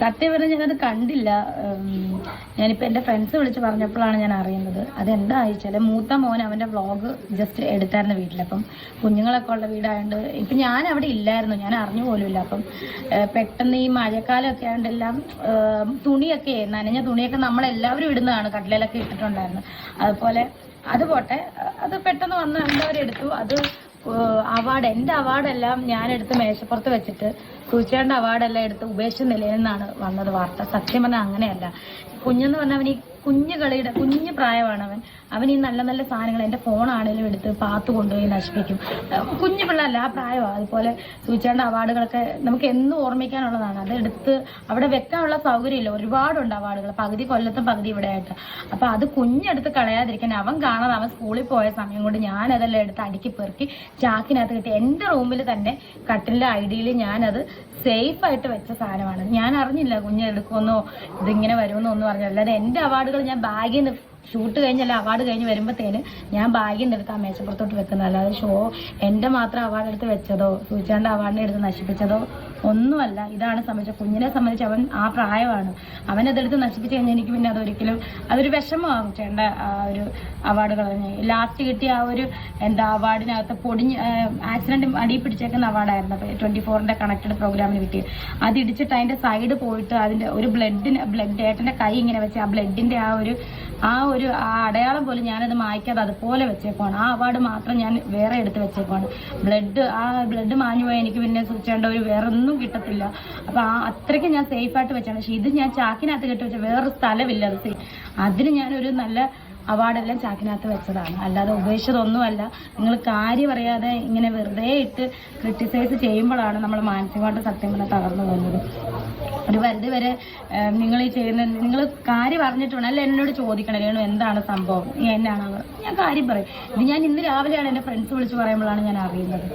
സത്യം പറഞ്ഞാൽ ഞാനത് കണ്ടില്ല. ഞാനിപ്പോൾ ഞാനിപ്പോ എന്റെ ഫ്രണ്ട്സ് വിളിച്ച് പറഞ്ഞപ്പോഴാണ് ഞാൻ അറിയുന്നത്. അതെന്താ വെച്ചാൽ മൂത്ത മോൻ അവന്റെ വ്ളോഗ് ജസ്റ്റ് എടുത്തായിരുന്നു വീട്ടിൽ അപ്പം കുഞ്ഞുങ്ങളൊക്കെ ഉള്ള വീടായതുകൊണ്ട് ഇപ്പൊ ഞാൻ അവിടെ ഇല്ലായിരുന്നു. ഞാൻ അറിഞ്ഞു പോലുമില്ല. അപ്പം പെട്ടെന്ന് ഈ മഴക്കാലമൊക്കെ ആയതുകൊണ്ടെല്ലാം തുണിയൊക്കെ നനഞ്ഞ തുണിയൊക്കെ നമ്മളെല്ലാവരും ഇടുന്നതാണ്. കട്ടിലൊക്കെ ഇട്ടിട്ടുണ്ടായിരുന്നു. അതുപോലെ അത് പോട്ടെ അത് പെട്ടെന്ന് വന്ന് എല്ലാവരും അത് അവാർഡ് എന്റെ അവാർഡെല്ലാം ഞാൻ എടുത്ത് മേശപ്പുറത്ത് വെച്ചിട്ട് സൂചിയുടെ അവാർഡെല്ലാം എടുത്ത് ഉപേക്ഷിച്ച നിലയിൽ നിന്നാണ് വന്നത് വാർത്ത. സത്യം പറഞ്ഞാൽ അങ്ങനെയല്ല. കുഞ്ഞെന്ന് പറഞ്ഞാൽ അവന് കുഞ്ഞു കളിയുടെ കുഞ്ഞു പ്രായമാണ് അവൻ. അവൻ ഈ നല്ല നല്ല സാധനങ്ങൾ എന്റെ ഫോണാണേലും എടുത്ത് പാത്തു കൊണ്ടുപോയി നശിപ്പിക്കും. കുഞ്ഞു പിള്ളേരല്ല ആ പ്രായമാണ് അതുപോലെ സൂചിച്ചേണ്ട അവാർഡുകളൊക്കെ നമുക്ക് എന്നും ഓർമ്മിക്കാനുള്ളതാണ്. അത് എടുത്ത് അവിടെ വെക്കാനുള്ള സൗകര്യമില്ല. ഒരുപാടുണ്ട് അവാർഡുകൾ. പകുതി കൊല്ലത്തും പകുതി ഇവിടെ ആയിട്ട് അപ്പൊ അത് കുഞ്ഞെടുത്ത് കളയാതിരിക്കാൻ അവൻ കാണാതെ അവൻ സ്കൂളിൽ പോയ സമയം കൊണ്ട് ഞാൻ അതെല്ലാം എടുത്ത് അടുക്കി പെറുക്കി ചാക്കിനകത്ത് കിട്ടി എന്റെ റൂമിൽ തന്നെ കട്ടിലിന്റെ ഐഡിയിൽ ഞാനത് സേഫ് ആയിട്ട് വെച്ച സാധനമാണ്. ഞാൻ അറിഞ്ഞില്ല കുഞ്ഞ് എടുക്കുമെന്നോ ഇതിങ്ങനെ വരുമെന്നോ ഒന്നും അറിഞ്ഞില്ല. അല്ലാതെ എന്റെ അവാർഡുകൾ ഞാൻ ബാഗിൽ നിന്ന് ഷൂട്ട് കഴിഞ്ഞല്ല അവാർഡ് കഴിഞ്ഞ് വരുമ്പോഴത്തേന് ഞാൻ നിന്ന് എടുത്ത് ആ മേശപ്പുറത്തോട്ട് വെക്കുന്നത് അല്ലാതെ ഷോ എന്റെ മാത്രം അവാർഡ് എടുത്ത് വെച്ചതോ സൂചാണ്ട് അവാർഡിനെ എടുത്ത് നശിപ്പിച്ചതോ ഒന്നുമല്ല. ഇതാണ് സംബന്ധിച്ച കുഞ്ഞിനെ സംബന്ധിച്ച് അവൻ ആ പ്രായമാണ്. അവനതെടുത്ത് നശിപ്പിച്ച് കഴിഞ്ഞാൽ എനിക്ക് പിന്നെ അതൊരിക്കലും അതൊരു വിഷമമാകും. ചേട്ട ഒരു അവാർഡുകൾ ലാസ്റ്റ് കിട്ടിയ ആ ഒരു എന്താ അവാർഡിനകത്ത് പൊടിഞ്ഞ് ആക്സിഡന്റ് അടിയിൽ പിടിച്ചേക്കുന്ന അവാർഡായിരുന്നു. അപ്പോൾ ട്വന്റി ഫോറിന്റെ കണക്റ്റഡ് പ്രോഗ്രാമിന് കിട്ടിയത്. അത് ഇടിച്ചിട്ട് അതിന്റെ സൈഡ് പോയിട്ട് അതിന്റെ ഒരു ബ്ലഡിന് ബ്ലഡ് ഏട്ടന്റെ കൈ ഇങ്ങനെ വെച്ച് ആ ബ്ലഡിന്റെ ആ ഒരു ആ ഒരു ആ അടയാളം പോലും ഞാനത് മായ്ക്കാതെ അതുപോലെ വെച്ചേക്കുവാണ്. ആ അവാർഡ് മാത്രം ഞാൻ വേറെ എടുത്ത് വെച്ചേക്കുവാണ്. ബ്ലഡ് ആ ബ്ലഡ് മാഞ്ഞു പോയാൽ എനിക്ക് പിന്നെ സൂക്ഷിക്കേണ്ട ഒരു വേറെ ഒന്നും കിട്ടത്തില്ല. അപ്പൊ ആ അത്രയ്ക്ക് ഞാൻ സേഫ് ആയിട്ട് വെച്ചാണ്. പക്ഷെ ഇത് ഞാൻ ചാക്കിനകത്ത് കെട്ടി വെച്ച വേറൊരു സ്ഥലമില്ല അത് അതിന് ഞാനൊരു നല്ല അവാർഡെല്ലാം ചാക്കിനകത്ത് വെച്ചതാണ്. അല്ലാതെ ഉപേക്ഷിച്ചതൊന്നുമല്ല. നിങ്ങൾ കാര്യം അറിയാതെ ഇങ്ങനെ വെറുതെ ഇട്ട് ക്രിട്ടിസൈസ് ചെയ്യുമ്പോഴാണ് നമ്മൾ മാനസികമായിട്ട് സത്യം പറഞ്ഞാൽ തകർന്നു പോകുന്നത്. ഒരു പരിധി വരെ നിങ്ങൾ ഈ ചെയ്യുന്ന നിങ്ങൾ കാര്യം അറിഞ്ഞിട്ടുണ്ട്. അല്ല എന്നോട് ചോദിക്കണം രേണു എന്താണ് സംഭവം? എന്നാണ് ഞാൻ കാര്യം പറയും. ഇത് ഞാൻ ഇന്ന് രാവിലെയാണ് എന്റെ ഫ്രണ്ട്സ് വിളിച്ച് പറയുമ്പോഴാണ് ഞാൻ അറിയുന്നത്.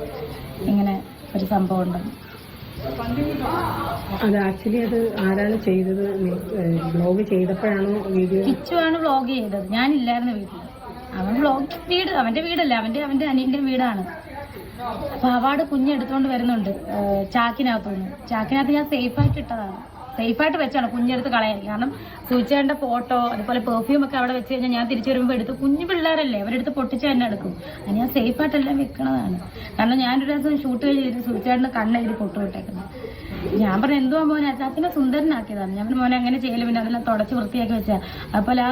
ഇങ്ങനെ ഒരു സംഭവം ഉണ്ടെന്ന്. അത് ആക്ച്വലി അത് ആരാണ് ചെയ്തത്? ബ്ലോഗ് ചെയ്തപ്പോഴാണോ വീഡിയോ? ആണ് ബ്ലോഗ് ചെയ്തത്. ഞാനില്ലായിരുന്നു വീട്ടിൽ. അവൻ ബ്ലോഗ് വീട് അവന്റെ വീടല്ല. അവന്റെ അവന്റെ അനിയന്റെ വീടാണ്. അപ്പൊ അവാർഡ് കുഞ്ഞെടുത്തോണ്ട് വരുന്നുണ്ട് ചാക്കിനകത്തുനിന്ന്. ചാക്കിനകത്ത് ഞാൻ സേഫായിട്ട് ഇട്ടതാണ്. സേഫ് ആയിട്ട് വെച്ചാണ് കുഞ്ഞെടുത്ത് കളയാൻ. കാരണം സൂചിച്ചേണ്ട ഫോട്ടോ അതുപോലെ പെർഫ്യൂം ഒക്കെ അവിടെ വെച്ച് കഴിഞ്ഞാൽ ഞാൻ തിരിച്ചു വരുമ്പോൾ എടുത്ത് കുഞ്ഞു പിള്ളേരല്ലേ അവരെടുത്ത് പൊട്ടിച്ച് തന്നെ എടുക്കും. അത് ഞാൻ സേഫായിട്ടെല്ലാം വെക്കണതാണ്. കാരണം ഞാനൊരു ദിവസം ഷൂട്ട് കഴിഞ്ഞ് സൂചിച്ചേണ്ട കണ്ണെഴുതി പൊട്ടു വിട്ടേക്കുന്നത്. ഞാൻ പറഞ്ഞു എന്തുവാ മോനെ? അച്ചാത്തിനെ സുന്ദരനാക്കിയതാണ്. ഞാൻ മോനെ അങ്ങനെ ചെയ്യലും പിന്നെ അതെല്ലാം തുടച്ച് വൃത്തിയാക്കി വെച്ചാൽ അപ്പോൾ ആ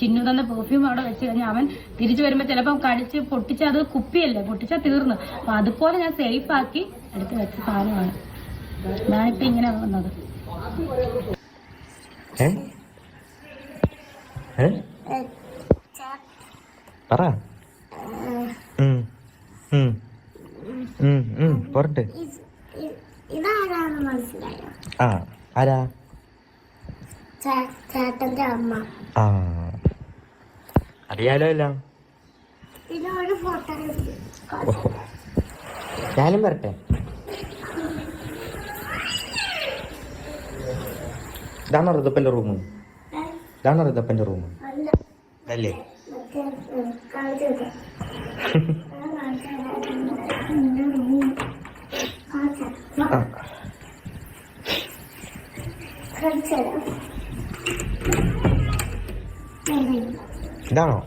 ചിന്നു തന്ന പെർഫ്യൂം അവിടെ വെച്ച് കഴിഞ്ഞാൽ അവൻ തിരിച്ചു വരുമ്പോൾ ചിലപ്പോൾ കടിച്ച് പൊട്ടിച്ച അത് കുപ്പിയല്ലേ പൊട്ടിച്ചാൽ തീർന്നു. അപ്പൊ അതുപോലെ ഞാൻ സേഫ് ആക്കി എടുത്ത് വെച്ച സാധനമാണ്. ഞാനിപ്പോ ഇങ്ങനെ വന്നത്. പറ. പോരട്ടെ. ആ ആരാ? ചേട്ടന്റെ അമ്മ ആ. അറിയാലോ എല്ലാം. ഞാനും വരട്ടെ. ഇതാണോ ഋതപ്പന്റെ റൂം ഇതാണോ ഋതപ്പന്റെ റൂം അല്ല ഇതാണോ.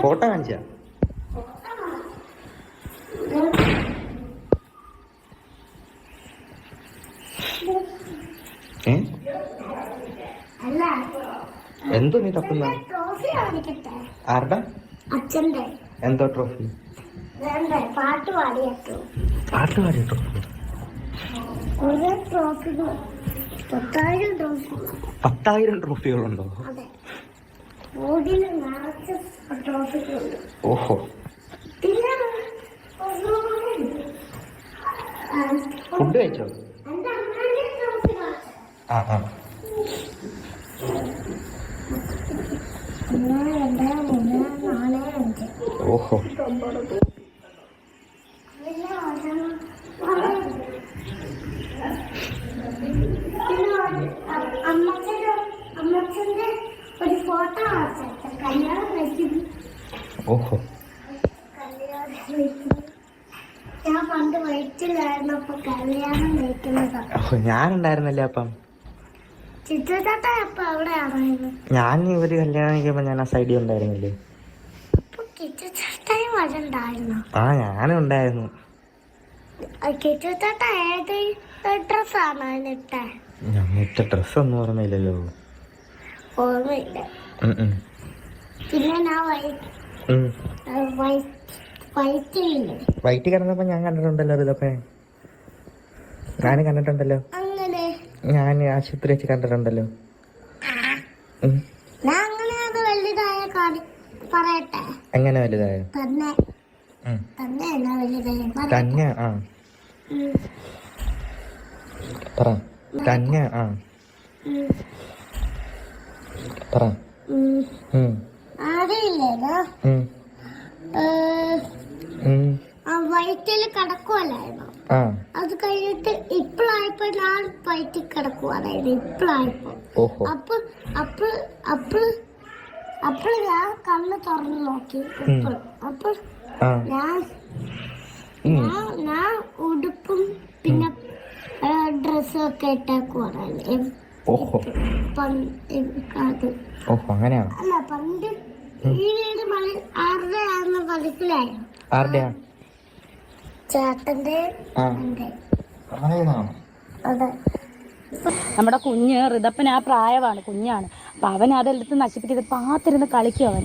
ഫോട്ടോ കാണിച്ചാ Thank അല്ല എന്തോ നീ തപ്പുന്ന? ആരുടെ? അച്ഛന്റെ എന്തോ ട്രോഫി പാട്ട് പാടിയ ട്രോഫി പത്തായിരം ട്രോഫി ട്രോഫികളുണ്ടോ ഓഹോ. ഫുഡ് കഴിച്ചോ? ആ ആ ഒന്ന് രണ്ട് മൂന്ന് നാല് അഞ്ച് ഓഹോ പിന്നെ ഒരെണ്ണം പിന്നെ ഒരു- അ- അമ്മച്ചന്റെ അമ്മച്ചന്റെ ഒരു ഫോട്ടോ കാണിച്ചു കല്യാണം ഓഹോ. കഴിക്കുന്നു ഞാൻ പണ്ട് വയറ്റിലായിരുന്നു അപ്പൊ കല്യാണം കഴിക്കുന്നത്. ഞാനുണ്ടായിരുന്നല്ലേ അപ്പം ചിത്രത്താത്ത അപ്പൊ അവിടെ അറിയുന്നു ഞാൻ ഇവർ കല്യാണം കഴിക്കുമ്പോ ഞാൻ ആ സൈഡിൽ ഉണ്ടായിരുന്നില്ലേ? ആ ഞാനും ഉണ്ടായിരുന്നു. ഞമ്മിട്ട ഞാൻ ഇട്ട? ഡ്രസ് ഒന്നും ഓർമ്മയില്ലല്ലോ. ഓർമ്മയില്ല. പിന്നെ ഞാൻ വൈറ്റ് കിടന്നപ്പോ ഞാൻ കണ്ടിട്ടുണ്ടല്ലോ ഇതൊക്കെ ഞാനും കണ്ടിട്ടുണ്ടല്ലോ. ഞാൻ ആശുപത്രി വെച്ച് കണ്ടിട്ടുണ്ടല്ലോ. എങ്ങനെ വലുതായോ? തന്നെ. ആ. പറ. തന്നെ ആ. പറ. വയറ്റിൽ കിടക്കുവല്ലായിരുന്നു ആ അത് കഴിഞ്ഞിട്ട് ഇപ്പോഴായപ്പോ ഞാൻ കിടക്കും അതായത് ഇപ്പോഴായപ്പോ അപ്പൊ അപ്പൊ അപ്പൊ അപ്പോൾ ഞാൻ കണ്ണ് തുറന്നു നോക്കി അപ്പൊ അപ്പോൾ ഞാൻ ഞാൻ ഉടുപ്പും പിന്നെ ഡ്രസ്സും ഒക്കെ ഇട്ടേക്കുവാണ്. അല്ല പണ്ട് ഈ വീട് മണി ആരുടെ ആണെന്ന് മനസ്സിലായോ ചേട്ടന്റെ അങ്ങനെയാണോ നമ്മുടെ കുഞ്ഞ് ഋതപ്പൻ ആ പ്രായമാണ് കുഞ്ഞാണ്. അപ്പം അവൻ അതെടുത്ത് നശിപ്പിക്കുന്നത് പാത്തിരുന്ന് കളിക്കും അവൻ.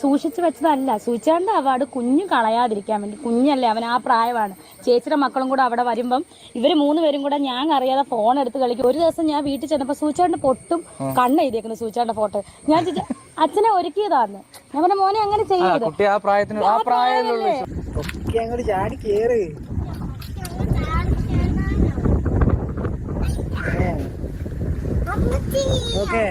സൂക്ഷിച്ച് വെച്ചതല്ല. സൂക്ഷിച്ചാണ്ട് അവാർഡ് കുഞ്ഞു കളയാതിരിക്കാൻ വേണ്ടി. കുഞ്ഞല്ലേ അവൻ ആ പ്രായമാണ്. ചേച്ചിയുടെ മക്കളും കൂടെ അവിടെ വരുമ്പം ഇവർ മൂന്ന് പേരും കൂടെ ഞാൻ അറിയാതെ ഫോൺ എടുത്ത് കളിക്കും. ഒരു ദിവസം ഞാൻ വീട്ടിൽ ചെന്നപ്പോ സൂചാണ്ട് പൊട്ടും കണ്ണ് എഴുതിയേക്കുന്നു സൂചാന്റെ ഫോട്ടോ ഞാൻ അച്ഛനെ ഒരുക്കിയതാന്ന്. ഞാൻ പറഞ്ഞ മോനെ അങ്ങനെ ആ ചെയ്യരുത്. അങ്ങോട്ട് ചാടി കേറ്. അമ്മച്ചി ഓക്കെ.